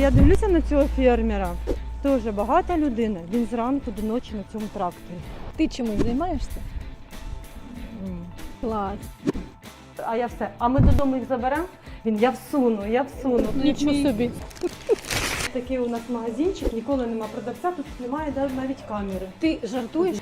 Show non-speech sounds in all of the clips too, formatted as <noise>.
Я дивлюся на цього фермера. Дуже багата людина. Він зранку до ночі на цьому тракторі. Ти чимось займаєшся? М. Клас. А я все. А ми додому їх заберемо? Він я всуну, я всуну. Нічого собі. <laughs> Такий у нас магазинчик, ніколи нема продавця, тут немає навіть- навіть камери. Ти жартуєш?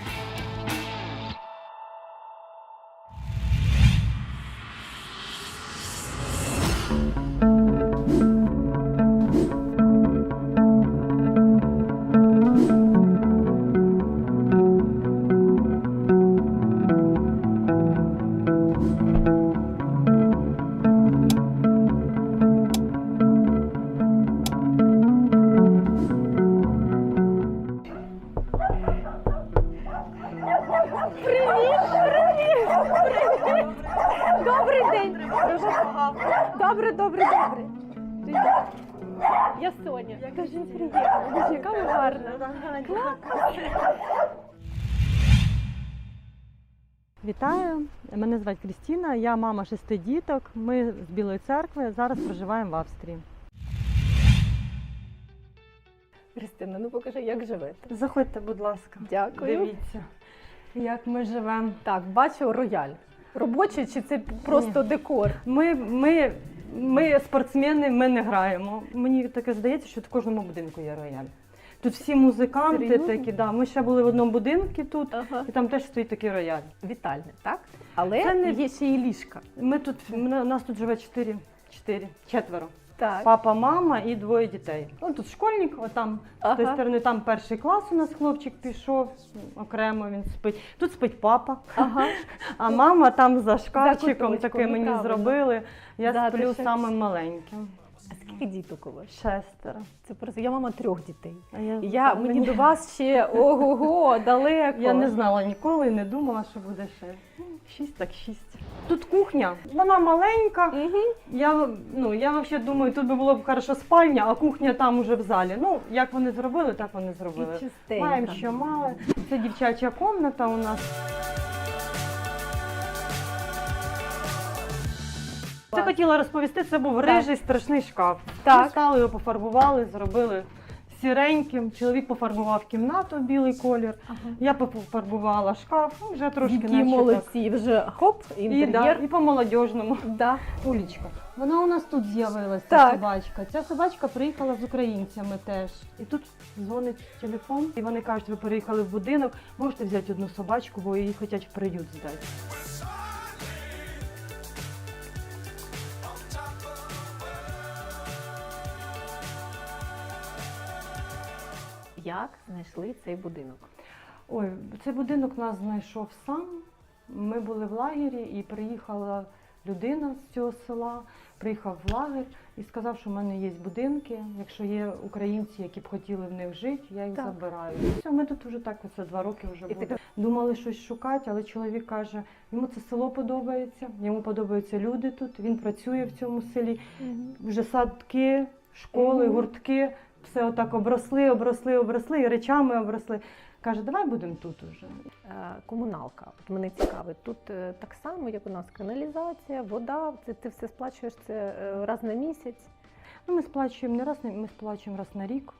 Добре, добре, добре. Я Соня. Дуже приємно. Яка ви гарна. Вітаю, мене звати Крістіна, я мама шести діток. Ми з Білої церкви зараз проживаємо в Австрії. Христина, ну покажи, як живете. Заходьте, будь ласка. Дякую. Дивіться, як ми живемо. Так, бачу рояль. Робочий чи це просто декор? Ми, ми, ми спортсмени, ми не граємо. Мені таке здається, що в кожному будинку є рояль. Тут всі музиканти Серйозно? такі, да. Ми ще були в одному будинку тут, Ага. і там теж стоїть такий рояль. Вітальне, так? Але Це не- є ще і ліжка. Ми тут, мене- нас тут живе чотири, чотири, четверо. Так. Папа, мама і двоє дітей. Ну тут школьник, отам з тої сторони, там перший клас у нас хлопчик пішов, окремо він спить. Тут спить папа, Ага. <laughs> а мама там за шкафчиком таки мені зробили. Я сплю Затишок. самим маленьким. А скільки діток у вас? Шестеро. Це просто я мама трьох дітей. А я, Я мені до вас ще ого-го, далеко. Я не знала ніколи і не думала, що буде ще. Ну, Шість так шість. Тут кухня, вона маленька. Угу. Я, ну, я взагалі думаю, тут би було б хорошо спальня, а кухня там уже в залі. Ну, як вони зробили, так вони зробили. І. Маємо, що мали. Це дівчача комната у нас. Це хотіла розповісти, це був рижий страшний шкаф. Так. Ми стали його пофарбували, зробили сіреньким. Чоловік пофарбував кімнату в білий колір. Ага. Я пофарбувала шкаф, ну, вже трошки Які наче так. молодці, вже хоп, І, інтер'єр. да, і по молодіжному. Да. Улічка. Вона у нас тут з'явилася, Так. собачка. Ця собачка приїхала з українцями теж. І тут дзвонить телефон, і вони кажуть, ви переїхали в будинок, можете взяти одну собачку, бо її хочуть в приют здати. Як знайшли цей будинок? Ой, цей будинок нас знайшов сам. Ми були в лагері і приїхала людина з цього села, приїхав в лагер і сказав, що в мене є будинки. Якщо є українці, які б хотіли в них жити, я їх Так. забираю. Все, ми тут вже так, оце два роки вже ти- Думали щось шукати, але чоловік каже, йому це село подобається, йому подобаються люди тут. Він працює в цьому селі. Вже садки, школи, гуртки, все отак обросли, обросли, обросли, і речами обросли. Каже, давай будемо тут уже. Е, Комуналка. От мене цікавить. Тут е, так само, як у нас каналізація, вода. Це ти все сплачуєш це е, раз на місяць, Ну, ми сплачуємо не раз, ми сплачуємо раз на рік.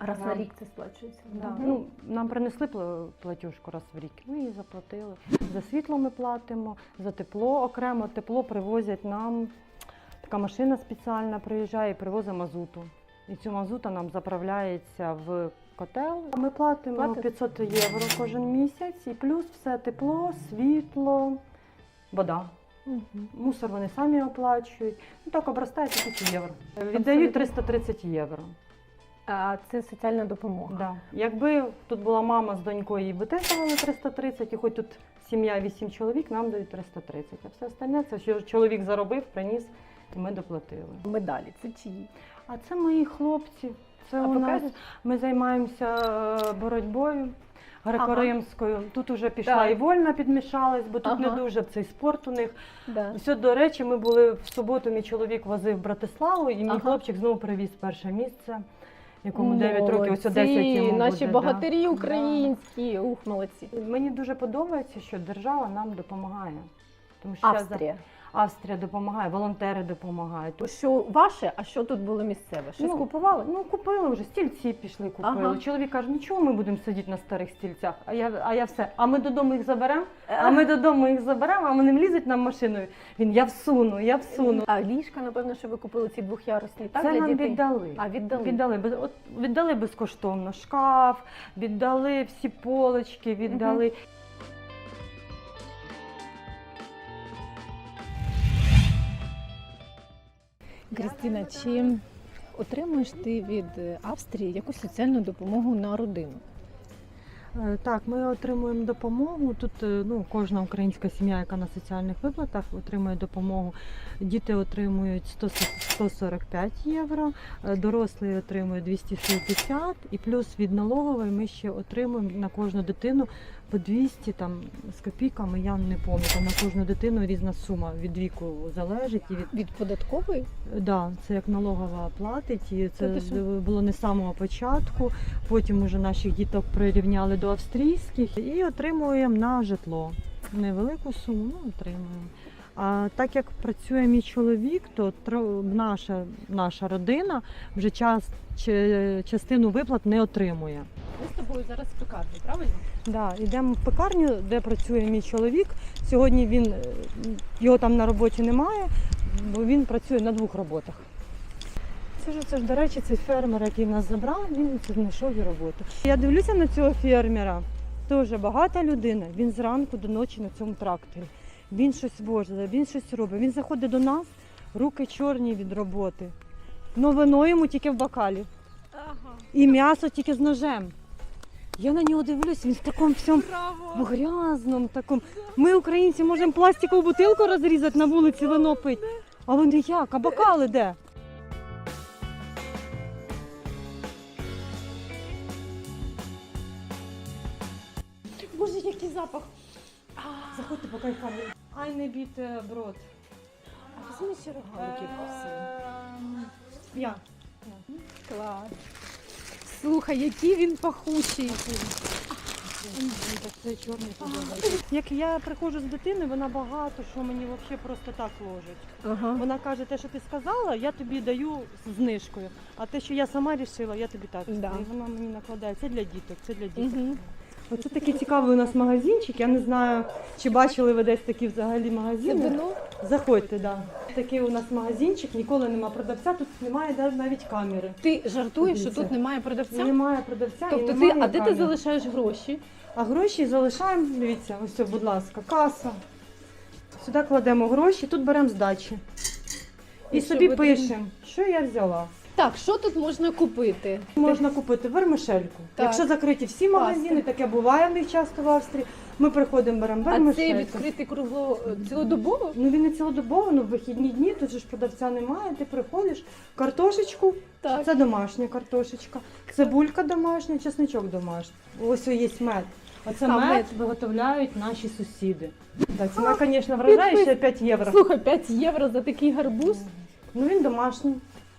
раз на рік це сплачується. Да. Ну, нам принесли пла- платіжку раз в рік. Ми її заплатили. За світло ми платимо, за тепло окремо. Тепло привозять нам. Така машина спеціальна приїжджає і привозить мазуту. І цю мазута нам заправляється в котел. Ми платимо Платите? 500 євро кожен місяць, і плюс все тепло, світло, вода. Мгм. Мусор вони самі оплачують. Ну так обростає 1000 євро. Віддають 330 євро. А це соціальна допомога. Да. Якби тут була мама з донькою, теж давали 330, і хоч тут сім'я 8 чоловік, нам дають 330. А все остальне це що чоловік заробив, приніс, і ми доплатили. Медалі це чиї? А це мої хлопці. Це А у нас ми займаємося е, боротьбою. Греко-римською. Тут уже пішла Так. і вольна підмішалась, бо тут Ага. не дуже цей спорт у них. Да. Все, до речі, ми були в суботу, мій чоловік возив в Братиславу, і мій Ага. хлопчик знову привіз перше місце, якому 9 років, ось 10 йому Наші буде, богатирі да. українські. Ух, молодці. Мені дуже подобається, що держава нам допомагає. Тому що Австрія. Австрія допомагає, волонтери допомагають. Що ваше, а що тут було місцеве? Щось Ну, купували? Ну, купили вже, стільці пішли, купили. Ага. Чоловік каже, нічого, ми будемо сидіти на старих стільцях. А я, а я все. А ми додому їх заберемо, а ми додому їх заберемо, а вони влізуть нам машиною. Він, я всуну, я всуну. А ліжка, напевно, що ви купили ці двохярусні, так? Це для нам дітей? віддали. А, віддали. Віддали, без- от, віддали безкоштовно шкаф, віддали всі полочки, віддали. Крістіна, чи отримуєш ти від Австрії якусь соціальну допомогу на родину? Е, Так, ми отримуємо допомогу. Тут е, ну, кожна українська сім'я, яка на соціальних виплатах, отримує допомогу. Діти отримують 100 145 євро, е, дорослі отримують 260 і плюс від налогової ми ще отримуємо на кожну дитину по 200 там, з копійками, я не пам'ятаю, на кожну дитину різна сума від віку залежить. І від Від податкової? Да, це як налогова платить, і Це це було не з самого початку. Потім уже наших діток прирівняли до австрійських і отримуємо на житло. Невелику суму, ну отримуємо. А так як працює мій чоловік, то наша, наша родина вже час, частину виплат не отримує. Ми з тобою зараз в пекарні, правильно? Да, йдемо в пекарню, де працює мій чоловік. Сьогодні він е, його там на роботі немає, бо він працює на двох роботах. Це ж, це ж, до речі, цей фермер, який нас забрав, він знайшов і роботу. Я дивлюся на цього фермера. Дуже багата людина. Він зранку до ночі на цьому тракторі. Він щось возить, він щось робить. Він заходить до нас, руки чорні від роботи. Но вино йому тільки в бокалі. Ага. І м'ясо тільки з ножем. Я на нього дивлюсь, він в такому всьому Браво! грязному такому. Ми, українці, можемо пластикову бутилку розрізати на вулиці, вино пити. А вони як? А бокали де? Боже, який запах! Заходьте по кайфам. Ай не біте брод. Візьми ще рогалики Ем, Я. Клас. Слухай, який він пахучий. Як я приходжу з дитиною, вона багато що мені взагалі просто так ложить. Ага. Вона каже, те, що ти сказала, я тобі даю з знижкою. А те, що я сама рішила, я тобі так. Да. І вона мені накладає. Це для діток, це для діток. Угу. Оце такий цікавий у нас магазинчик. Я не знаю, чи бачили ви десь такі взагалі Це магазини. вино? Заходьте, да. Такий у нас магазинчик, ніколи нема продавця, тут немає навіть- камери. Ти жартуєш, що тут немає продавця? Немає продавця. і Тобто ти, а де ти залишаєш гроші? А гроші залишаємо, дивіться, ось, будь ласка, каса. Сюди кладемо гроші, тут беремо здачі. І, І собі пишемо, що я взяла. Так, що тут можна купити? Можна купити вермишельку. Так. Якщо закриті всі магазини, таке буває в них часто в Австрії. Ми приходимо, беремо А вермишельку. цей відкритий кругло цілодобово? Ну він не цілодобово, ну в вихідні дні, тут же ж продавця немає, ти приходиш, картошечку, Так. це домашня картошечка, цибулька домашня, чесничок домашній. Ось є мед. Оце А, мед мед. виготовляють наші сусіди. Так, ціна, звісно, вражає ще 5 євро. Слухай, 5 євро за такий гарбуз. Ну він домашній.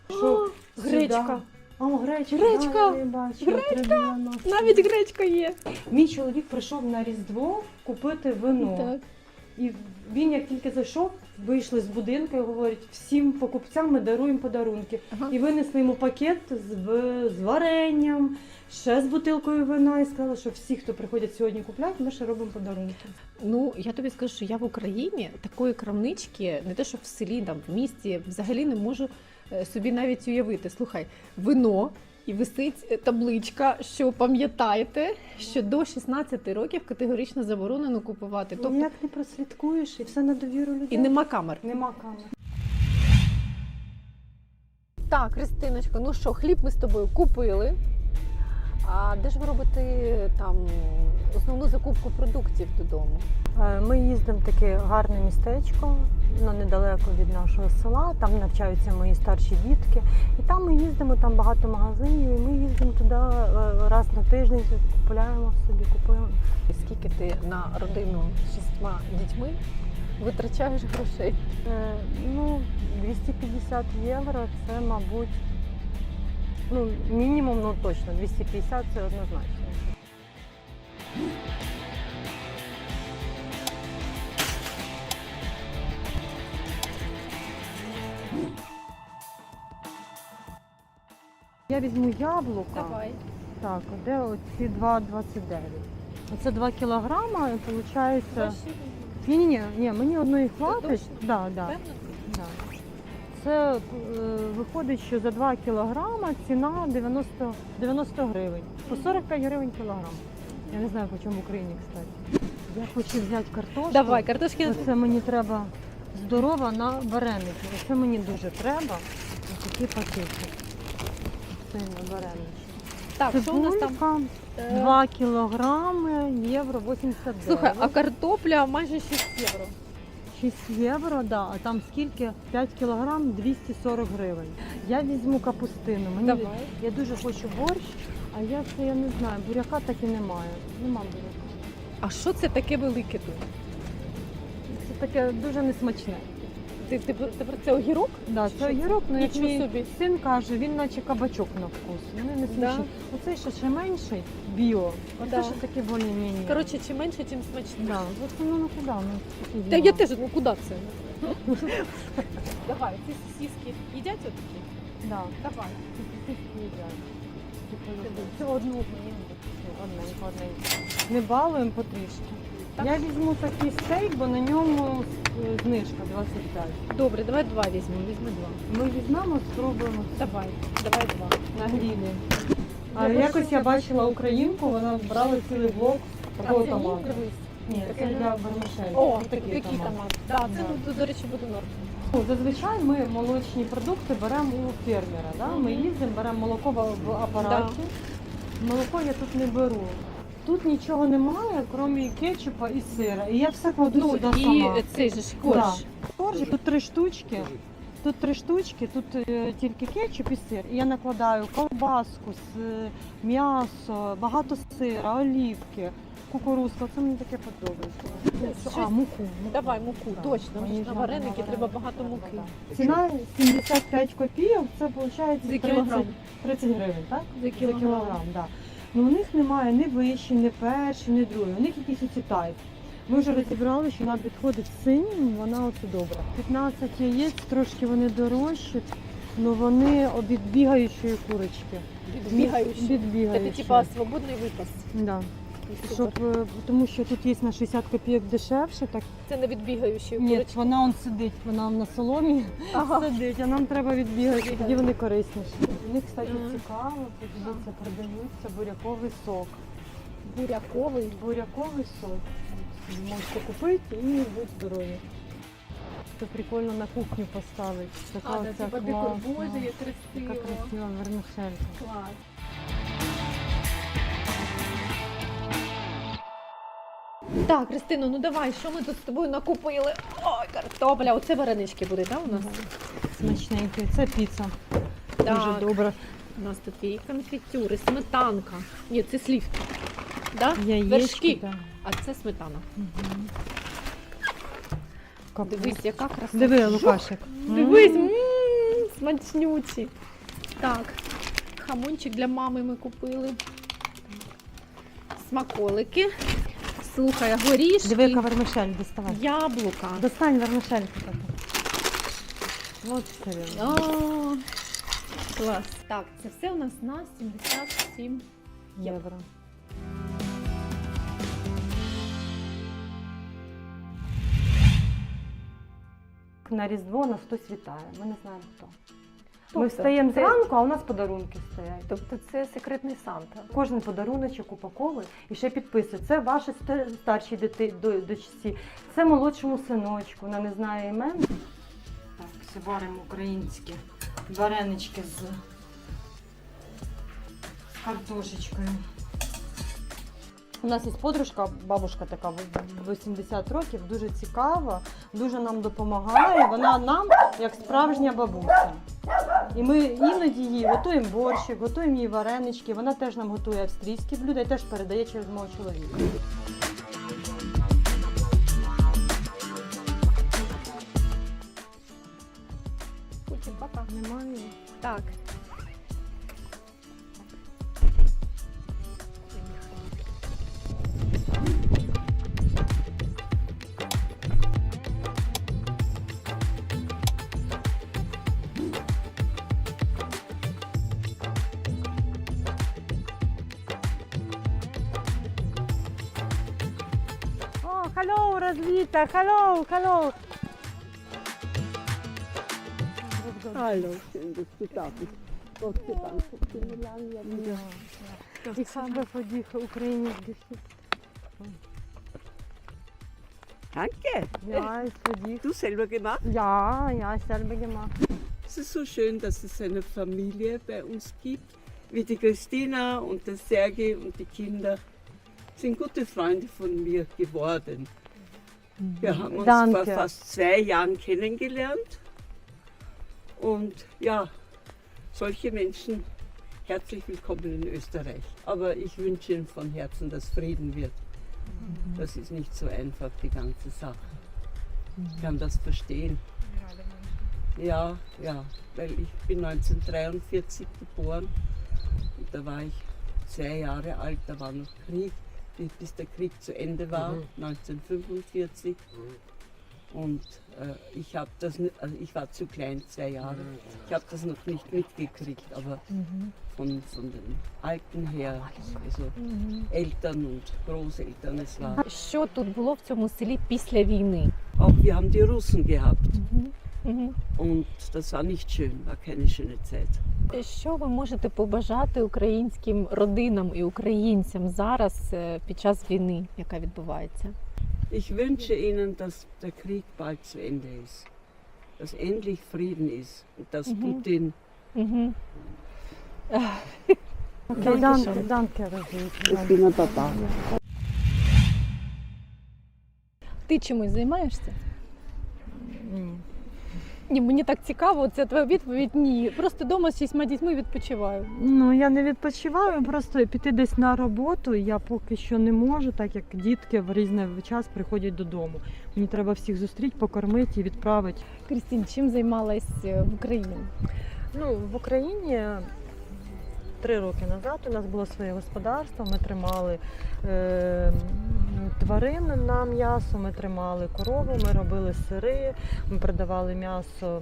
Що? Гречка. О, гречка. Гречка. Да, я бачу. Гречка. Навіть гречка є. Мій чоловік прийшов на Різдво купити вино. Так. І він як тільки зайшов, вийшли з будинку і говорять, всім покупцям ми даруємо подарунки. Ага. І винесли йому пакет з, з варенням, ще з бутилкою вина, і сказали, що всі, хто приходять сьогодні купляти, ми ще робимо подарунки. Ну, я тобі скажу, що я в Україні такої крамнички, не те, що в селі, там, в місті, взагалі не можу е, собі навіть уявити. Слухай, вино. І висить табличка, що пам'ятаєте, що до 16 років категорично заборонено купувати. Тобто Як не прослідкуєш і все на довіру людей. і нема камер. Нема камер. Так, Христиночко, ну що, хліб ми з тобою купили. А де ж ви робите там основну закупку продуктів додому? Е, Ми їздимо в таке гарне містечко, ну, недалеко від нашого села. Там навчаються мої старші дітки. І там ми їздимо, там багато магазинів, і ми їздимо туди е, раз на тиждень, купуємо собі, купуємо. Скільки ти на родину з шістьма дітьми витрачаєш грошей? Е, Ну, 250 євро це, мабуть, ну, мінімум, ну точно, 250 це однозначно. Я візьму яблука. Давай. Так, де оці 2,29. Оце 2 кілограма, і виходить... Ні, ні, ні, ні, мені одної хватить. Да, да, Певно? Це е, виходить, що за 2 кілограма ціна 90, 90 гривень. По 45 гривень кілограм. Я не знаю, по чому в Україні, кстати. Я хочу взяти картошку. Давай, картошки. Оце мені треба здорова на вареники. Оце мені дуже треба. Ось такі пакети. Це на вареники. Так, що у нас там? Е, 2 кілограми, євро 89. Слухай, а картопля майже 6 євро. 6 євро, да, а там скільки? 5 кілограм 240 гривень. Я візьму капустину. Мені Давай. я дуже хочу борщ, а я це я не знаю. Буряка так і немає. Нема буряка. А що це таке велике тут? Це таке дуже несмачне. Ти, ти, ти про це огірок? Да, це огірок, ну як Нічого мій собі. син каже, він наче кабачок на вкус. Вони не Да. смачні. Оцей ще ще менший біо. Оце Да. ще таке більш-менш. Коротше, чим менше, тим смачніше. да. От, ну, ну куди? Ну, Та я теж, ну куди це? Давай, ці сосиски їдять отакі? Да. Давай. Сосиски їдять. Типу. Це одну мені одненько, одненько. Не балуємо потрішки. Так. Я візьму такий стейк, бо на ньому знижка 25. Добре, давай два візьмемо, візьми два. Ми візьмемо, спробуємо Давай, давай два. на грілі. А Я якось я бачила українку, вона брала цілий блок такого томату. Ні, це для вермішелі. О, такий, томат. Да, це, ну, до речі, буде норм. Ну, Зазвичай ми молочні продукти беремо у фермера. Да? Ми їздимо, беремо молоко в в апараті. Молоко я тут не беру. Тут нічого немає, крім кетчупа і сира. І я все кладу Ну, сюди і сама. цей же ж корж. Коржик, тут три штучки. Тут три штучки, тут е, тільки кетчуп і сир. І я накладаю ковбаску, с- е, м'ясо, багато сира, олівки, кукурузка. Це мені таке подобається. А, муку. муку. Давай муку, Так, точно. мені Мені ж на вареники треба багато муки. да, да. Ціна 75 копійок, це виходить За 30, кілограм. 30 гривень, так? За За кілограм, да. Ну, у них немає ні вищі, ні перші, ні другі. У них якісь оці тайп. Ми вже розібрали, що вона підходить синім, вона оце добра. 15 яєць, трошки вони дорожчі, але вони від бігаючої курочки. Бігаючі. Відбігаючі. Це типа свободний випас. Да. Щоб, е, тому що тут є на 60 копійок дешевше, так Це не від бігаючої ні, курочки. вона он сидить, вона на соломі Ага. сидить, а нам треба відбігати, тоді вони корисніші. У них, кстати, Мгм. цікаво, подивіться, продаються буряковий сок. Буряковий. Буряковий сок. Можете купити і будь здорові. Це прикольно на кухню поставити. Така А, да, оця типа класна, як Така красиво. красива вермишелька. Клас. Так, Христино, ну давай, що ми тут з тобою накупили? Ой, картопля. Оце варенички будуть, так, у нас? Смачненький. Це піца. Дуже Так. добра. У нас тут є і конфітюри, сметанка. Ні, це слівки. Да? Яєчки. Вершки. Да. А це сметана. Мгм. Капуста. Дивись, яка краса. Диви, Лукашик. Дивись, М. м, смачнючі. Так, хамончик для мами ми купили. Смаколики. Слухай, горішки, Диви, яка вермишель, доставай. яблука. Достань вермишельку таку. От все він. О, клас. Так, це все у нас на 77 Євро. На Різдво нас хтось вітає. Ми не знаємо хто. Ми Тобто встаємо це- зранку, а у нас подарунки стоять. Тобто це секретний Санта. Кожен подаруночок упаковує і ще підписує. Це ваші старші старшій дити, до- дочці, це молодшому синочку. Вона не знає імен. Так, все варимо українські варенички з картошечкою. У нас є подружка, бабушка така в 80 років, дуже цікава, дуже нам допомагає. Вона нам як справжня бабуся. І ми іноді їй готуємо борщик, готуємо їй варенички. Вона теж нам готує австрійські блюда і теж передає через мого чоловіка. Потім пока. Немає. Так. Mittag. Hallo, hallo. Hallo, schön, dass du da bist. Gott sei Dank, ich bin lange ja nicht. Ja. Ich habe für dich Ukraine geschickt. Danke. Ja, ist für dich. Du selber gemacht? Ja, ja, selber gemacht. Es ist so schön, dass es eine Familie bei uns gibt, wie die Christina und der Sergei und die Kinder sind gute Freunde von mir geworden. Wir haben uns Danke. vor fast zwei Jahren kennengelernt. Und ja, solche Menschen herzlich willkommen in Österreich. Aber ich wünsche Ihnen von Herzen, dass Frieden wird. Das ist nicht so einfach, die ganze Sache. Ich kann das verstehen. Ja, ja, weil ich bin 1943 geboren und da war ich zwei Jahre alt, da war noch Krieg, bis- bis der Krieg zu Ende war, 1945. Und äh, ich habe das, ni- also ich war zu klein, zwei Jahre. Ich habe das noch nicht mitgekriegt, aber von, von den Alten her, also Eltern und Großeltern, es war. Що тут було в цьому селі після війни? Auch wir haben die Russen gehabt Мгм. und das war nicht schön, war keine schöne Zeit. Що ви можете побажати українським родинам і українцям зараз е, під час війни, яка відбувається? Ich wünsche Ihnen, dass der Krieg bald zu Ende ist, dass endlich Frieden ist und dass Mhm. Putin. <laughs> Okay, danke, danke, Розліта. Papa. Ти чимось займаєшся? Ні. Ні, мені так цікаво, це твоя відповідь ні. Просто вдома з шістьма дітьми відпочиваю. Ну, я не відпочиваю, просто піти десь на роботу я поки що не можу, так як дітки в різний час приходять додому. Мені треба всіх зустріти, покормити і відправити. Крістін, чим займалась е, в Україні? Ну, в Україні три роки назад у нас було своє господарство. Ми тримали е, тварин на м'ясо, ми тримали корову, ми робили сири, ми продавали м'ясо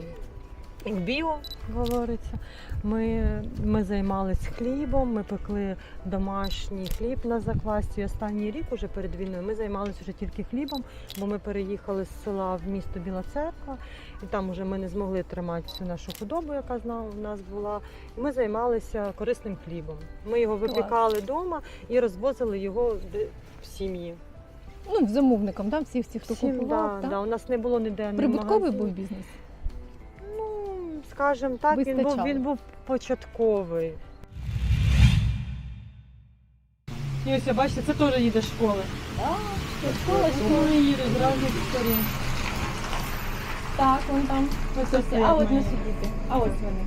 біо, говориться. Ми, ми займалися хлібом, ми пекли домашній хліб на заквасті. Останній рік, уже перед війною, ми займалися вже тільки хлібом, бо ми переїхали з села в місто Біла Церква. І там вже ми не змогли тримати всю нашу худобу, яка у нас була. І ми займалися корисним хлібом. Ми його випікали вдома і розвозили його в сім'ї. Ну, замовником, да? всіх, всіх, хто Всім, купував. да, так? да, у нас не було ніде ні Прибутковий магазину. був бізнес. Ну, скажімо так, він був, Вистачало. він був початковий. І ось, бачите, це теж їде школи. Школа, Школи їдуть з різних сторін. Так, вон там. Ось це А от наші діти. А ось вони.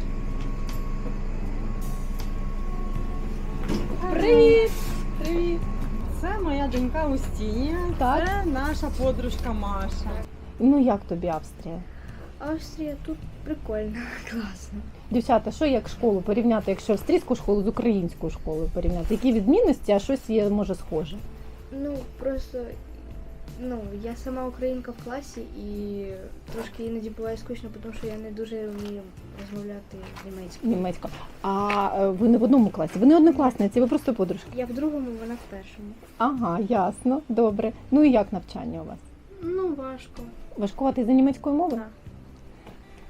Привіт! Привіт! Це моя донька Устінія, Так. це наша подружка Маша. Ну як тобі Австрія? Австрія тут прикольно, <laughs> класно. Дівчата, що як школу порівняти, якщо австрійську школу з українською школою порівняти? Які відмінності, а щось є може схоже? Ну просто ну я сама українка в класі і трошки іноді буває скучно, тому що я не дуже вмію розмовляти німецькою. Німецько. А е, ви не в одному класі? Ви не однокласниці, ви просто подружки. Я в другому, вона в першому. Ага, ясно, добре. Ну і як навчання у вас? Ну важко. Важкувати за німецькою мовою? Так.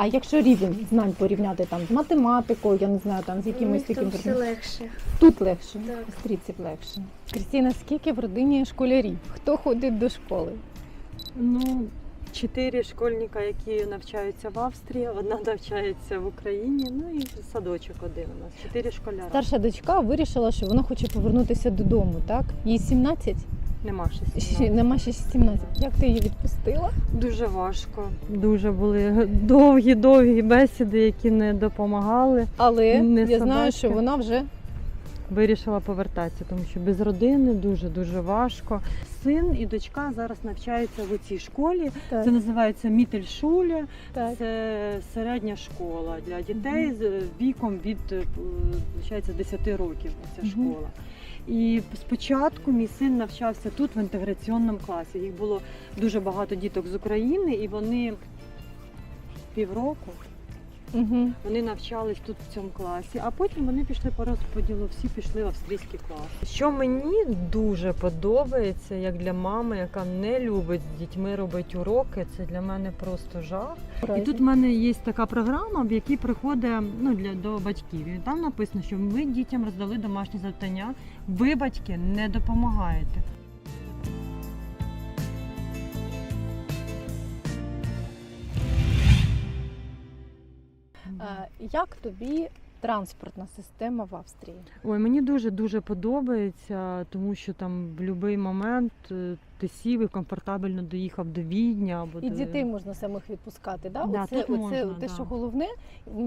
А якщо рівень знань порівняти там з математикою, я не знаю, там з У якимось таким все предметом? легше. Тут легше, Так. австрійців легше. Крістіна, скільки в родині школярів? Хто ходить до школи? Ну, чотири школьника, які навчаються в Австрії, одна навчається в Україні, ну і садочок один у нас. Чотири школяри. Старша дочка вирішила, що вона хоче повернутися додому, так? Їй 17? Нема ще Ще, сімнадцяти. нема ще 17. Як ти її відпустила? Дуже важко. Дуже були довгі-довгі бесіди, які не допомагали. Але Не я знаю, що вона вже Вирішила повертатися, тому що без родини дуже дуже важко. Син і дочка зараз навчаються в цій школі. так, Це називається Мітельшуле. так. Це середня школа для дітей з віком від е, виходить, 10 років. Ця Мгм. школа. І спочатку мій син навчався тут в інтеграційному класі. Їх було дуже багато діток з України, і вони півроку Угу. Вони навчались тут в цьому класі, а потім вони пішли по розподілу, всі пішли в австрійський клас. Що мені дуже подобається, як для мами, яка не любить з дітьми робити уроки, це для мене просто жах. І тут в мене є така програма, в якій приходить ну, для, до батьків. І там написано, що ми дітям роздали домашні завдання, ви, батьки, не допомагаєте. Е, Як тобі транспортна система в Австрії? Ой, мені дуже дуже подобається, тому що там в будь-який момент е, ти сів і комфортабельно доїхав до Відня або І до... дітей можна самих відпускати, да? Да, оце, тут оце можна, те, да. що головне.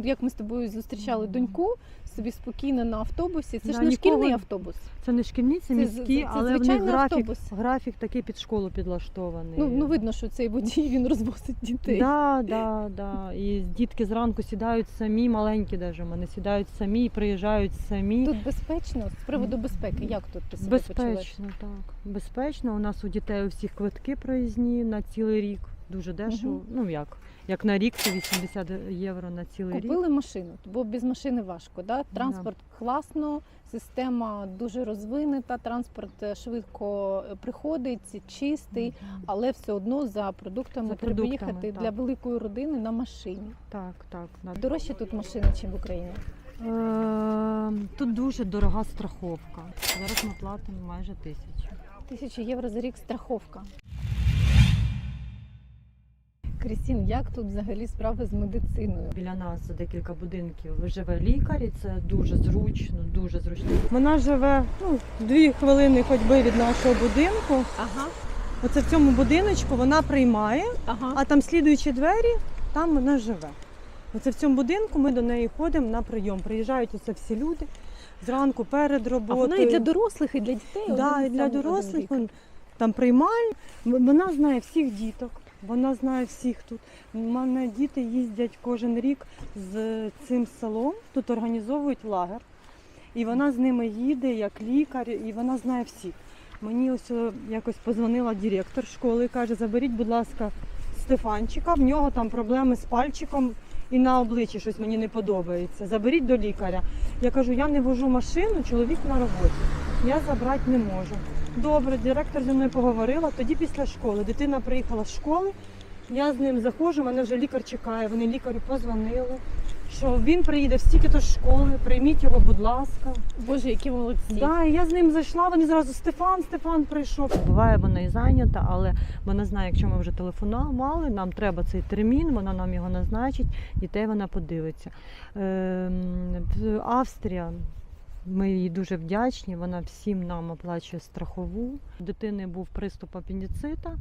Як ми з тобою зустрічали доньку, собі спокійно на автобусі. Це Да, ж не нікого- шкільний автобус. Це не шкільні, це Це міські, це але в них звичайний графік, автобус. графік такий під школу підлаштований. Ну, ну видно, що цей водій він розвозить дітей. Да, да, да. І дітки зранку сідають самі, маленькі даже вони сідають самі і приїжджають самі. Тут безпечно з приводу безпеки. Як тут ти себе почуваєш? Безпечно, так. Безпечно. У нас у дітей у всіх квитки проїзні на цілий рік. Дуже дешево. Мгм. Ну як? Як на рік це 80 євро на цілий рік. Купили машину, бо без машини важко. Да? Транспорт класно, система дуже розвинена, транспорт е, швидко е, приходить, чистий, але все одно за продуктами За треба продуктами, їхати так. для великої родини на машині. Так, так. да. Дорожче тут машина, ніж в Україні. Е, Тут дуже дорога страховка. Зараз ми платимо майже тисячу. Тисячу євро за рік страховка. Крістін, як тут взагалі справи з медициною? Біля нас декілька будинків живе лікар, і це дуже зручно, дуже зручно. Вона живе ну, дві хвилини ходьби від нашого будинку. Ага, Оце в цьому будиночку вона приймає, ага. а там слідуючі двері, там вона живе. Оце в цьому будинку ми до неї ходимо на прийом. Приїжджають оце всі люди зранку перед А роботою. вона і для дорослих, і для дітей. Да, і для дорослих там приймальня. Вона знає всіх діток, вона знає всіх тут. У мене діти їздять кожен рік з цим селом, тут організовують лагер. І вона з ними їде як лікар, і вона знає всіх. Мені ось е, якось позвонила директор школи і каже, заберіть, будь ласка, Стефанчика, в нього там проблеми з пальчиком і на обличчі щось мені не подобається. Заберіть до лікаря. Я кажу, я не вожу машину, чоловік на роботі. Я забрати не можу. Добре, директор зі мною поговорила. Тоді після школи дитина приїхала з школи. Я з ним заходжу, мене вже лікар чекає. Вони лікарю позвонили, що він приїде в стільки-то школи, прийміть його, будь ласка. Боже, які молодці. Да, і я з ним зайшла, вони зразу Стефан, Стефан прийшов. Буває, вона і зайнята, але вона знає, якщо ми вже телефонували, нам треба цей термін, вона нам його назначить, дітей вона подивиться. В- Австрія. Ми їй дуже вдячні. Вона всім нам оплачує страхову. У дитини був приступ апендицита,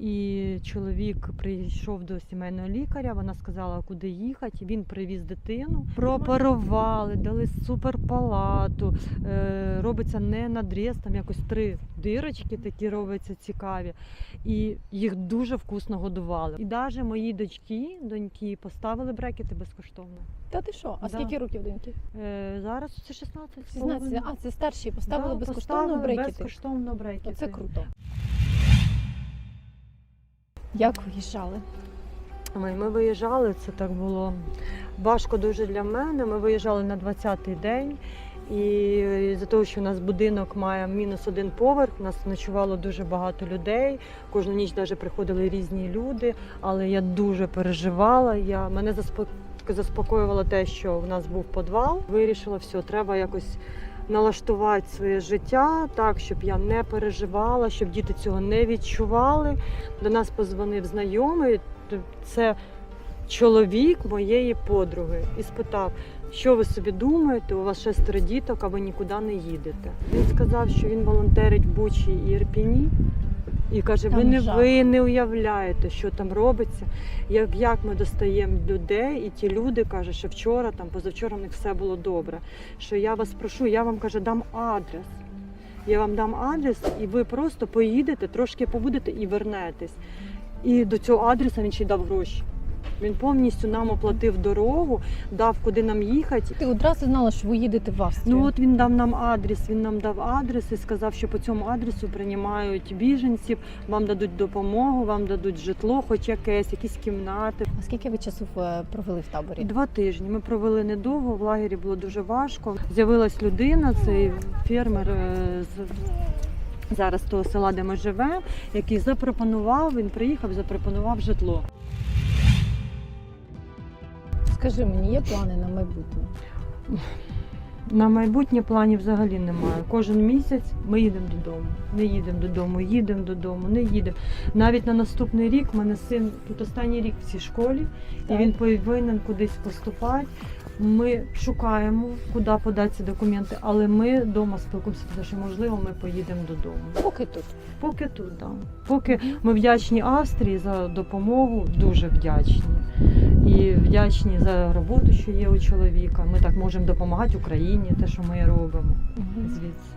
і чоловік прийшов до сімейного лікаря. Вона сказала, куди їхати. Він привіз дитину. Пропарували, дали суперпалату. Е, робиться не надріз, там якось три дирочки такі робляться цікаві. І їх дуже вкусно годували. І навіть моїй дочки, доньки поставили брекети безкоштовно. Та ти що? А Да. скільки років доньки? Е, зараз це 16. 16. А, це старші поставили Да, безкоштовно брекети. Безкоштовно брекети. Оце круто. Як виїжджали? Ми, ми виїжджали, це так було важко дуже для мене. Ми виїжджали на 20-й день. І за того, що у нас будинок має мінус один поверх, у нас ночувало дуже багато людей. Кожну ніч навіть приходили різні люди. Але я дуже переживала. Я мене заспокоювало те, що в нас був підвал. Вирішила, все, треба якось налаштувати своє життя так, щоб я не переживала, щоб діти цього не відчували. До нас позвонив знайомий. Це чоловік моєї подруги і спитав, що ви собі думаєте, у вас шестеро діток, а ви нікуди не їдете. Він сказав, що він волонтерить в Бучі і Ірпіні. І каже, ви не, ви не уявляєте, що там робиться, як, як ми достаємо людей, і ті люди каже, що вчора, там, позавчора в них все було добре. Що я вас прошу, я вам каже, дам адрес. Я вам дам адрес, і ви просто поїдете, трошки побудете і вернетесь. І до цього адреса він ще й дав гроші. Він повністю нам оплатив дорогу, дав куди нам їхати. Ти одразу знала, що ви їдете в Австрію. Ну от він дав нам адрес. Він нам дав адрес і сказав, що по цьому адресу приймають біженців, вам дадуть допомогу, вам дадуть житло, хоч якесь, якісь кімнати. А скільки ви часу е, провели в таборі? Два тижні. Ми провели недовго, в лагері було дуже важко. З'явилась людина, цей фермер е, з зараз того села, де ми живемо, який запропонував, він приїхав, запропонував житло. Скажи мені, є плани на майбутнє? На майбутнє планів взагалі немає. Кожен місяць ми їдемо додому. Не їдемо додому, їдемо додому, не їдемо. Навіть на наступний рік в мене син тут останній рік в цій школі, і він повинен кудись поступати. Ми шукаємо, куди подати документи, але ми вдома спілкуємося, тому що можливо ми поїдемо додому. Поки тут. Поки тут, да. Поки ми вдячні Австрії за допомогу, дуже вдячні. І вдячні за роботу, що є у чоловіка. Ми так можемо допомагати Україні, те, що ми робимо звідси.